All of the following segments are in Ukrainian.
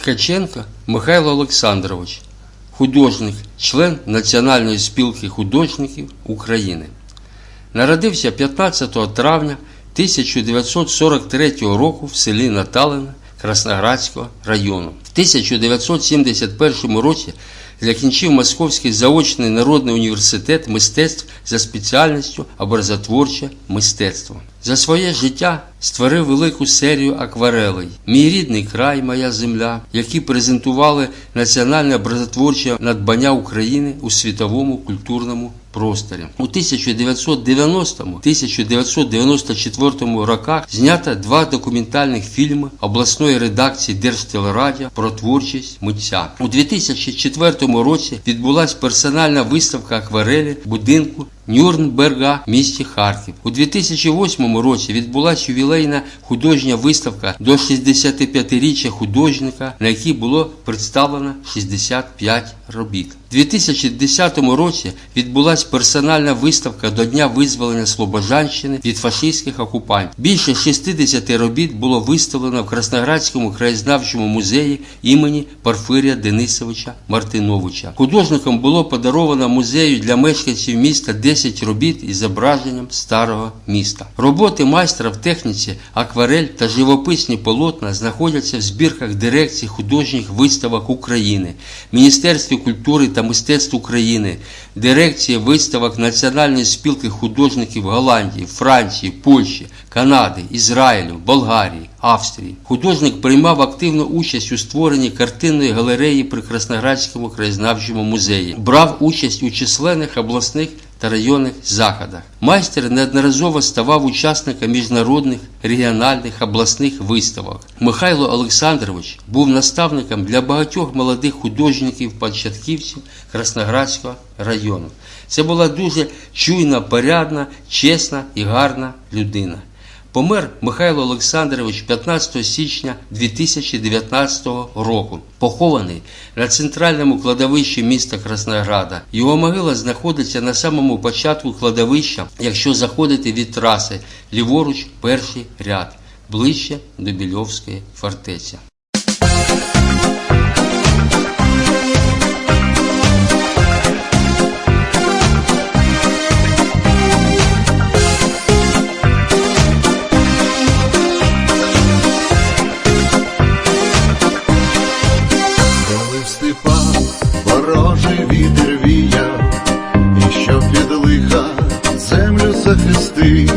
Ткаченко Михайло Олександрович, художник, член Національної спілки художників України. Народився 15 травня 1943 року в селі Наталина Красноградського району. В 1971 році закінчив Московський заочний народний університет мистецтв за спеціальністю образотворче мистецтво. За своє життя створив велику серію акварелей Мій рідний край, моя земля, які презентували національне образотворче надбання України у світовому культурному просторі. У 1990-1994 роках знято два документальних фільми обласної редакції Держтелерадіо про творчість митця. У 2004 році відбулася персональна виставка акварелі будинку Нюрнберга в місті Харків. У 2008 році відбулася ювілейна художня виставка до 65-річчя художника, на якій було представлено 65 робіт. У 2010 році відбулася персональна виставка до Дня визволення Слобожанщини від фашистських окупантів. Більше 60 робіт було виставлено в Красноградському краєзнавчому музеї імені Порфирія Денисовича Мартиновича. Художникам було подаровано музею для мешканців міста 10 робіт із зображенням старого міста. Роботи майстра в техніці акварель та живописні полотна знаходяться в збірках дирекції художніх виставок України, Міністерстві культури та мистецтв України, дирекції виставок Національної спілки художників Голландії, Франції, Польщі, Канади, Ізраїлю, Болгарії, Австрії. Художник приймав активну участь у створенні картинної галереї при Красноградському краєзнавчому музеї, брав участь у численних обласних та районних заходах. Майстер неодноразово ставав учасником міжнародних, регіональних, обласних виставок. Михайло Олександрович був наставником для багатьох молодих художників-початківців Красноградського району. Це була дуже чуйна, порядна, чесна і гарна людина. Помер Михайло Олександрович 15 січня 2019 року. Похований на центральному кладовищі міста Краснограда. Його могила знаходиться на самому початку кладовища, якщо заходити від траси, ліворуч перший ряд, ближче до Більовської фортеці. В степах ворожий вітер віяв, і що під лиха землю захистить,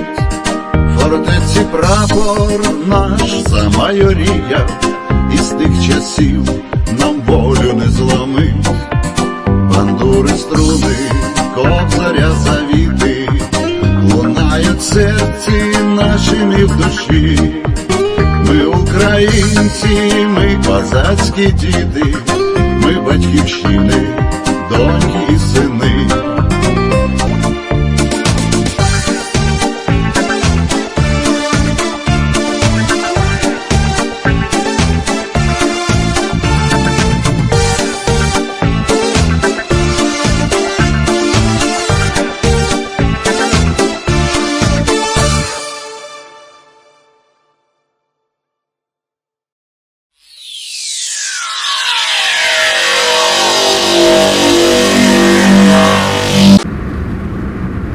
фортеці прапор наш замайоріяв, і з тих часів нам волю не зломить, бандури струни, кобзаря завіти, лунають серці нашим і в душі. Ми українці, ми козацькі діти, ми батьківщини, доньки і сини.